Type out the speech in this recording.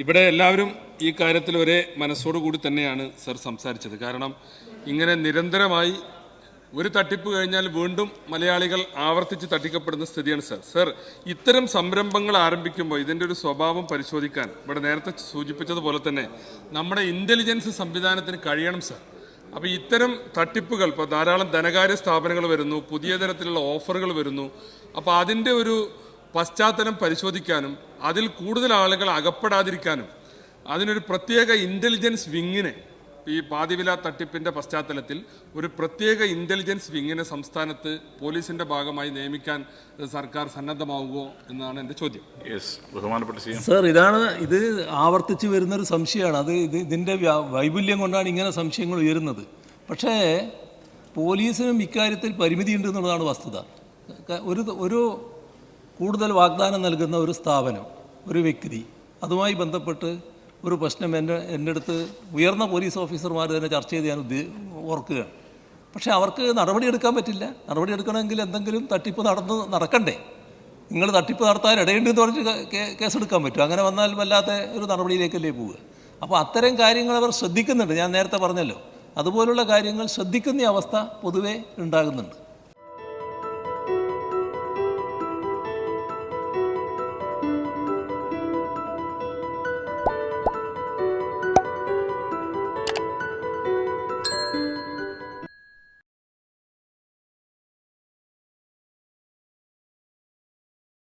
ഇവിടെ എല്ലാവരും ഈ കാര്യത്തിൽ ഒരേ മനസ്സോടു കൂടി തന്നെയാണ് സർ സംസാരിച്ചത്. കാരണം ഇങ്ങനെ നിരന്തരമായി ഒരു തട്ടിപ്പ് കഴിഞ്ഞാൽ വീണ്ടും മലയാളികൾ ആവർത്തിച്ച് തട്ടിക്കപ്പെടുന്ന സ്ഥിതിയാണ് സർ. സർ ഇത്തരം സംരംഭങ്ങൾ ആരംഭിക്കുമ്പോൾ ഇതിന്റെ ഒരു സ്വഭാവം പരിശോധിക്കാൻ ഇവിടെ നേരത്തെ സൂചിപ്പിച്ചതുപോലെ തന്നെ നമ്മുടെ ഇന്റലിജൻസ് സംവിധാനത്തിന് കഴിയണം സർ. അപ്പോൾ ഇത്തരം തട്ടിപ്പുകൾ ഇപ്പോൾ ധാരാളം ധനകാര്യ സ്ഥാപനങ്ങൾ വരുന്നു പുതിയ തരത്തിലുള്ള ഓഫറുകൾ വരുന്നു. അപ്പോൾ അതിന്റെ ഒരു പശ്ചാത്തലം പരിശോധിക്കാനും അതിൽ കൂടുതൽ ആളുകൾ അകപ്പെടാതിരിക്കാനും അതിനൊരു പ്രത്യേക ഇന്റലിജൻസ് വിങ്ങിനെ ഈ പാതിവില തട്ടിപ്പിന്റെ പശ്ചാത്തലത്തിൽ ഒരു പ്രത്യേക ഇന്റലിജൻസ് വിങ്ങിനെ സംസ്ഥാനത്ത് പോലീസിന്റെ ഭാഗമായി നിയമിക്കാൻ സർക്കാർ സന്നദ്ധമാവുമോ എന്നാണ് എന്റെ ചോദ്യം. യെസ് ബഹുമാനപ്പെട്ട സർ ഇതാണ് ഇത് ആവർത്തിച്ച് വരുന്നൊരു സംശയമാണ്. അത് ഇത് ഇതിന്റെ വൈപുല്യം കൊണ്ടാണ് ഇങ്ങനെ സംശയങ്ങൾ ഉയരുന്നത്. പക്ഷേ പോലീസിനും ഇക്കാര്യത്തിൽ പരിമിതിയുണ്ട് എന്നുള്ളതാണ് വസ്തുത. ഒരു ഒരു കൂടുതൽ വാഗ്ദാനം നൽകുന്ന ഒരു സ്ഥാപനം ഒരു വ്യക്തി. അതുമായി ബന്ധപ്പെട്ട് ഒരു പ്രശ്നം എന്റെ എന്റെ അടുത്ത് ഉയർന്ന പോലീസ് ഓഫീസർമാർ തന്നെ ചർച്ച ചെയ്ത് ഞാൻ ഉദ്ദേ ഓർക്കുകയാണ്. പക്ഷേ അവർക്ക് നടപടിയെടുക്കാൻ പറ്റില്ല. നടപടിയെടുക്കണമെങ്കിൽ എന്തെങ്കിലും തട്ടിപ്പ് നടന്ന് നടക്കണ്ടേ? നിങ്ങൾ തട്ടിപ്പ് നടത്താൻ ഇടയുണ്ട് എന്ന് പറഞ്ഞിട്ട് കേസെടുക്കാൻ പറ്റും. അങ്ങനെ വന്നാൽ വല്ലാത്ത ഒരു നടപടിയിലേക്കല്ലേ പോവുക. അപ്പോൾ അത്തരം കാര്യങ്ങൾ അവർ ശ്രദ്ധിക്കുന്നുണ്ട്. ഞാൻ നേരത്തെ പറഞ്ഞല്ലോ അതുപോലുള്ള കാര്യങ്ങൾ ശ്രദ്ധിക്കുന്ന അവസ്ഥ പൊതുവേ ഉണ്ടാകുന്നുണ്ട്.